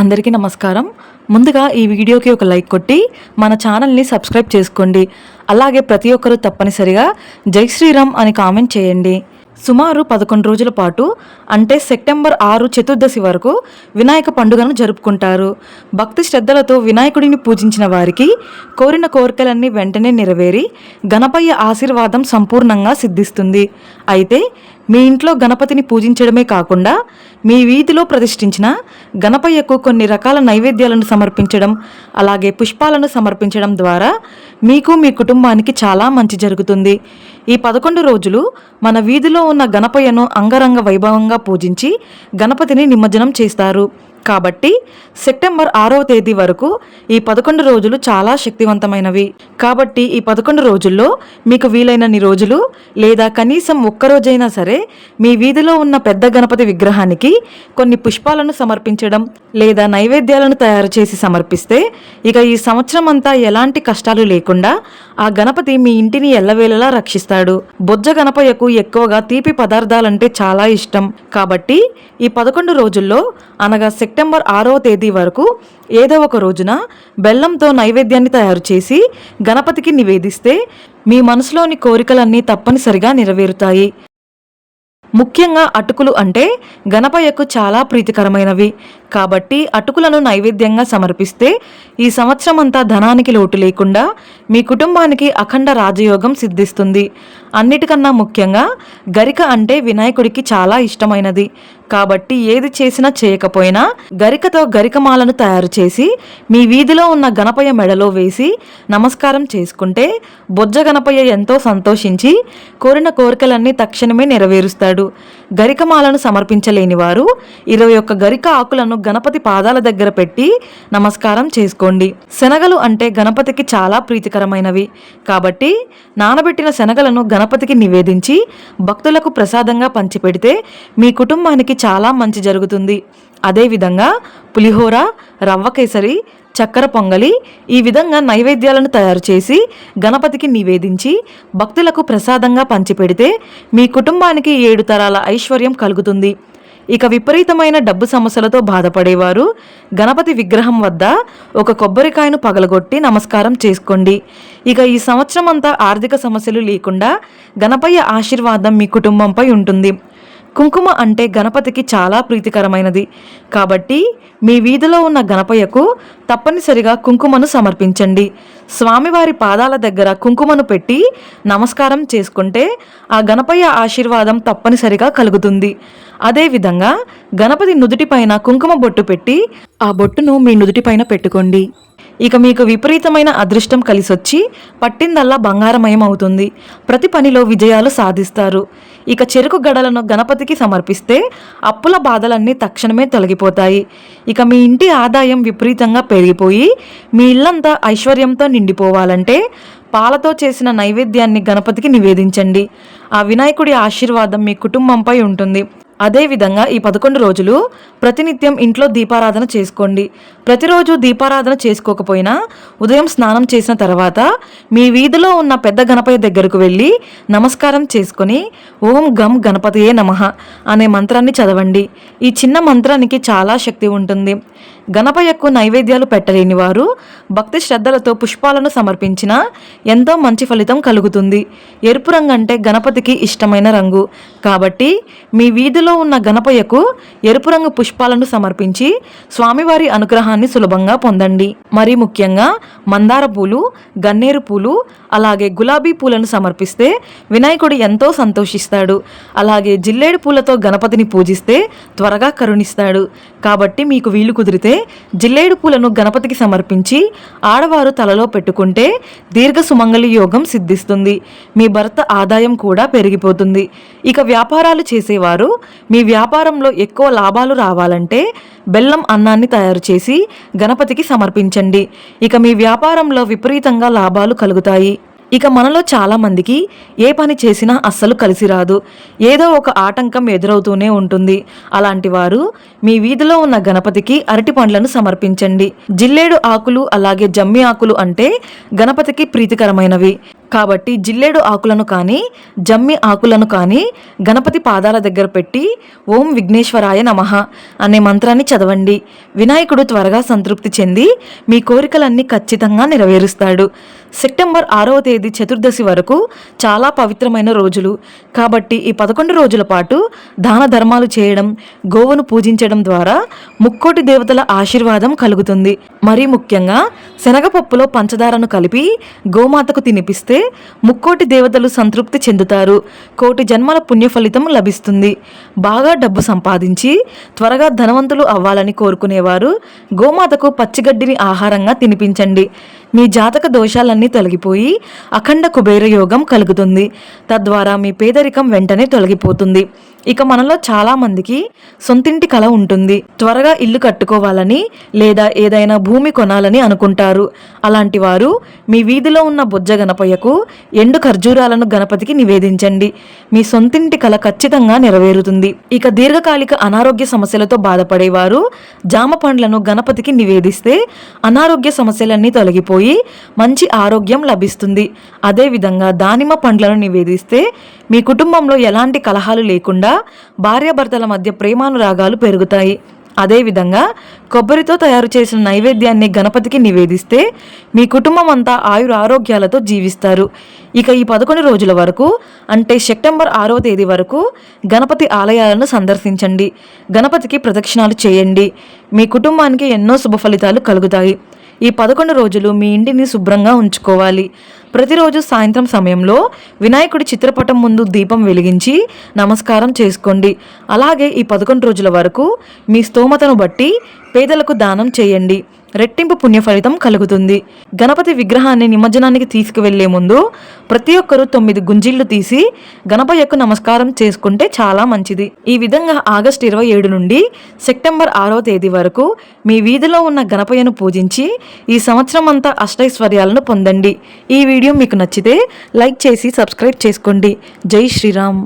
అందరికీ నమస్కారం. ముందుగా ఈ వీడియోకి ఒక లైక్ కొట్టి మన ఛానల్ని సబ్స్క్రైబ్ చేసుకోండి. అలాగే ప్రతి ఒక్కరూ తప్పనిసరిగా జై శ్రీరామ్ అని కామెంట్ చేయండి. సుమారు పదకొండు రోజుల పాటు అంటే సెప్టెంబర్ ఆరు చతుర్దశి వరకు వినాయక పండుగను జరుపుకుంటారు. భక్తి శ్రద్ధలతో వినాయకుడిని పూజించిన వారికి కోరిన కోరికలన్నీ వెంటనే నెరవేరి గణపయ్య ఆశీర్వాదం సంపూర్ణంగా సిద్ధిస్తుంది. అయితే మీ ఇంట్లో గణపతిని పూజించడమే కాకుండా మీ వీధిలో ప్రతిష్ఠించిన గణపయ్యకు కొన్ని రకాల నైవేద్యాలను సమర్పించడం అలాగే పుష్పాలను సమర్పించడం ద్వారా మీకు మీ కుటుంబానికి చాలా మంచి జరుగుతుంది. ఈ పదకొండు రోజులు మన వీధిలో ఉన్న గణపయ్యను అంగరంగ వైభవంగా పూజించి గణపతిని నిమజ్జనం చేస్తారు. కాబట్టి సెప్టెంబర్ ఆరవ తేదీ వరకు ఈ పదకొండు రోజులు చాలా శక్తివంతమైనవి. కాబట్టి ఈ పదకొండు రోజుల్లో మీకు వీలైనన్ని రోజులు లేదా కనీసం ఒక్కరోజైనా సరే మీ వీధిలో ఉన్న పెద్ద గణపతి విగ్రహానికి కొన్ని పుష్పాలను సమర్పించడం లేదా నైవేద్యాలను తయారు చేసి సమర్పిస్తే ఇక ఈ సంవత్సరం అంతా ఎలాంటి కష్టాలు లేకుండా ఆ గణపతి మీ ఇంటిని ఎల్లవేళలా రక్షిస్తాడు. బొజ్జ గణపయ్యకు ఎక్కువగా తీపి పదార్థాలంటే చాలా ఇష్టం. కాబట్టి ఈ పదకొండు రోజుల్లో అనగా సెప్టెంబర్ ఆరవ తేదీ వరకు ఏదో ఒక రోజున బెల్లంతో నైవేద్యాన్ని తయారు చేసి గణపతికి నివేదిస్తే మీ మనసులోని కోరికలన్నీ తప్పనిసరిగా నెరవేరుతాయి. ముఖ్యంగా అటుకులు అంటే గణపయ్యకు చాలా ప్రీతికరమైనవి. కాబట్టి అటుకులను నైవేద్యంగా సమర్పిస్తే ఈ సంవత్సరమంతా ధనానికి లోటు లేకుండా మీ కుటుంబానికి అఖండ రాజయోగం సిద్ధిస్తుంది. అన్నిటికన్నా ముఖ్యంగా గరిక అంటే వినాయకుడికి చాలా ఇష్టమైనది. కాబట్టి ఏది చేసినా చేయకపోయినా గరికతో గరికమాలను తయారు చేసి మీ వీధిలో ఉన్న గణపయ్య మెడలో వేసి నమస్కారం చేసుకుంటే బొజ్జ గణపయ్య ఎంతో సంతోషించి కోరిన కోరికలన్నీ తక్షణమే నెరవేరుస్తాడు. గరికమాలను సమర్పించలేని వారు ఇరవై ఒక్క గరిక ఆకులను గణపతి పాదాల దగ్గర పెట్టి నమస్కారం చేసుకోండి. శనగలు అంటే గణపతికి చాలా ప్రీతికరమైనవి. కాబట్టి నానబెట్టిన శనగలను గణపతికి నివేదించి భక్తులకు ప్రసాదంగా పంచిపెడితే మీ కుటుంబానికి చాలా మంచి జరుగుతుంది. అదేవిధంగా పులిహోర రవ్వ కేసరి చక్కెర పొంగలి ఈ విధంగా నైవేద్యాలను తయారు చేసి గణపతికి నివేదించి భక్తులకు ప్రసాదంగా పంచిపెడితే మీ కుటుంబానికి ఏడు తరాల ఐశ్వర్యం కలుగుతుంది. ఇక విపరీతమైన డబ్బు సమస్యలతో బాధపడేవారు గణపతి విగ్రహం వద్ద ఒక కొబ్బరికాయను పగలగొట్టి నమస్కారం చేసుకోండి. ఇక ఈ సంవత్సరం అంతా ఆర్థిక సమస్యలు లేకుండా గణపయ్య ఆశీర్వాదం మీ కుటుంబంపై ఉంటుంది. కుంకుమ అంటే గణపతికి చాలా ప్రీతికరమైనది. కాబట్టి మీ వీధిలో ఉన్న గణపయ్యకు తప్పనిసరిగా కుంకుమను సమర్పించండి. స్వామివారి పాదాల దగ్గర కుంకుమను పెట్టి నమస్కారం చేసుకుంటే ఆ గణపయ్య ఆశీర్వాదం తప్పనిసరిగా కలుగుతుంది. అదేవిధంగా గణపతి నుదుటిపైన కుంకుమ బొట్టు పెట్టి ఆ బొట్టును మీ నుదుటిపైన పెట్టుకోండి. ఇక మీకు విపరీతమైన అదృష్టం కలిసొచ్చి పట్టిందల్లా బంగారమయం అవుతుంది ప్రతి పనిలో విజయాలు సాధిస్తారు. ఇక చెరుకు గడలను గణపతికి సమర్పిస్తే అప్పుల బాధలన్నీ తక్షణమే తొలగిపోతాయి. ఇక మీ ఇంటి ఆదాయం విపరీతంగా పెరిగిపోయి మీ ఇల్లంతా ఐశ్వర్యంతో నిండిపోవాలంటే పాలతో చేసిన నైవేద్యాన్ని గణపతికి నివేదించండి. ఆ వినాయకుడి ఆశీర్వాదం మీ కుటుంబంపై ఉంటుంది. అదేవిధంగా ఈ పదకొండు రోజులు ప్రతినిత్యం ఇంట్లో దీపారాధన చేసుకోండి. ప్రతిరోజు దీపారాధన చేసుకోకపోయినా ఉదయం స్నానం చేసిన తర్వాత మీ వీధిలో ఉన్న పెద్ద గణపతి దగ్గరకు వెళ్ళి నమస్కారం చేసుకొని ఓం గం గణపతియే నమః అనే మంత్రాన్ని చదవండి. ఈ చిన్న మంత్రానికి చాలా శక్తి ఉంటుంది. గణపయ్యకు నైవేద్యాలు పెట్టలేని వారు భక్తి శ్రద్ధలతో పుష్పాలను సమర్పించిన ఎంతో మంచి ఫలితం కలుగుతుంది. ఎరుపు రంగు అంటే గణపతికి ఇష్టమైన రంగు. కాబట్టి మీ వీధిలో ఉన్న గణపయ్యకు ఎరుపు రంగు పుష్పాలను సమర్పించి స్వామివారి అనుగ్రహాన్ని సులభంగా పొందండి. మరి ముఖ్యంగా మందార పూలు గన్నేరు పూలు అలాగే గులాబీ పూలను సమర్పిస్తే వినాయకుడు ఎంతో సంతోషిస్తాడు. అలాగే జిల్లేడు పూలతో గణపతిని పూజిస్తే త్వరగా కరుణిస్తాడు. కాబట్టి మీకు వీలు కుదిరితే జిల్లేడు పూలను గణపతికి సమర్పించి ఆడవారు తలలో పెట్టుకుంటే దీర్ఘ సుమంగళి యోగం సిద్ధిస్తుంది. మీ భర్త ఆదాయం కూడా పెరిగిపోతుంది. ఇక వ్యాపారాలు చేసేవారు మీ వ్యాపారంలో ఎక్కువ లాభాలు రావాలంటే బెల్లం అన్నాన్ని తయారు చేసి గణపతికి సమర్పించండి. ఇక మీ వ్యాపారంలో విపరీతంగా లాభాలు కలుగుతాయి. ఇక మనలో చాలామందికి ఏ పని చేసినా అస్సలు కలిసి రాదు. ఏదో ఒక ఆటంకం ఎదురవుతూనే ఉంటుంది. అలాంటి వారు మీ వీధిలో ఉన్న గణపతికి అరటి పండ్లను సమర్పించండి. జిల్లేడు ఆకులు అలాగే జమ్మి ఆకులు అంటే గణపతికి ప్రీతికరమైనవి. కాబట్టి జిల్లేడు ఆకులను కానీ జమ్మి ఆకులను కానీ గణపతి పాదాల దగ్గర పెట్టి ఓం విఘ్నేశ్వరాయ నమః అనే మంత్రాన్ని చదవండి. వినాయకుడు త్వరగా సంతృప్తి చెంది మీ కోరికలన్నీ ఖచ్చితంగా నెరవేరుస్తాడు. సెప్టెంబర్ ఆరవ తేదీ చతుర్దశి వరకు చాలా పవిత్రమైన రోజులు. కాబట్టి ఈ పదకొండు రోజుల పాటు దాన ధర్మాలు చేయడం గోవును పూజించడం ద్వారా ముక్కోటి దేవతల ఆశీర్వాదం కలుగుతుంది. మరీ ముఖ్యంగా శనగపప్పులో పంచదారను కలిపి గోమాతకు తినిపిస్తే ముక్కోటి దేవతలు సంతృప్తి చెందుతారు. కోటి జన్మల పుణ్యఫలితం లభిస్తుంది. బాగా డబ్బు సంపాదించి త్వరగా ధనవంతులు అవ్వాలని కోరుకునేవారు. గోమాతకు పచ్చిగడ్డిని ఆహారంగా తినిపించండి. మీ జాతక దోషాలన్నీ తొలగిపోయి అఖండ కుబేర యోగం కలుగుతుంది. తద్వారా మీ పేదరికం వెంటనే తొలగిపోతుంది. ఇక మనలో చాలామందికి సొంతింటి కల ఉంటుంది. త్వరగా ఇల్లు కట్టుకోవాలని లేదా ఏదైనా భూమి కొనాలని అనుకుంటారు. అలాంటి వారు మీ వీధిలో ఉన్న బొజ్జ గణపయ్యకు ఎండు ఖర్జూరాలను గణపతికి నివేదించండి. మీ సొంతింటి కల ఖచ్చితంగా నెరవేరుతుంది. ఇక దీర్ఘకాలిక అనారోగ్య సమస్యలతో బాధపడేవారు జామ పండ్లను గణపతికి నివేదిస్తే అనారోగ్య సమస్యలన్నీ తొలగిపోయి పోయి మంచి ఆరోగ్యం లభిస్తుంది. అదేవిధంగా దానిమ్మ పండ్లను నివేదిస్తే మీ కుటుంబంలో ఎలాంటి కలహాలు లేకుండా భార్యాభర్తల మధ్య ప్రేమానురాగాలు పెరుగుతాయి. అదేవిధంగా కొబ్బరితో తయారు చేసిన నైవేద్యాన్ని గణపతికి నివేదిస్తే మీ కుటుంబం అంతా ఆయుర ఆరోగ్యాలతో జీవిస్తారు. ఇక ఈ పదకొండు రోజుల వరకు అంటే సెప్టెంబర్ ఆరో తేదీ వరకు గణపతి ఆలయాలను సందర్శించండి. గణపతికి ప్రదక్షిణాలు చేయండి. మీ కుటుంబానికి ఎన్నో శుభ ఫలితాలు కలుగుతాయి. ఈ పదకొండు రోజులు మీ ఇంటిని శుభ్రంగా ఉంచుకోవాలి. ప్రతిరోజు సాయంత్రం సమయంలో వినాయకుడి చిత్రపటం ముందు దీపం వెలిగించి నమస్కారం చేసుకోండి. అలాగే ఈ పదకొండు రోజుల వరకు మీ స్తోమతను బట్టి పేదలకు దానం చేయండి. రెట్టింపు పుణ్య ఫలితం కలుగుతుంది. గణపతి విగ్రహాన్ని నిమజ్జనానికి తీసుకువెళ్ళే ముందు ప్రతి ఒక్కరూ తొమ్మిది గుంజిళ్ళు తీసి గణపయ్యకు నమస్కారం చేసుకుంటే చాలా మంచిది. ఈ విధంగా ఆగస్టు ఇరవై ఏడు నుండి సెప్టెంబర్ ఆరో తేదీ వరకు మీ వీధిలో ఉన్న గణపయ్యను పూజించి ఈ సంవత్సరం అంతా అష్టైశ్వర్యాలను పొందండి. ఈ వీడియో మీకు నచ్చితే లైక్ చేసి సబ్స్క్రైబ్ చేసుకోండి. జై శ్రీరామ్.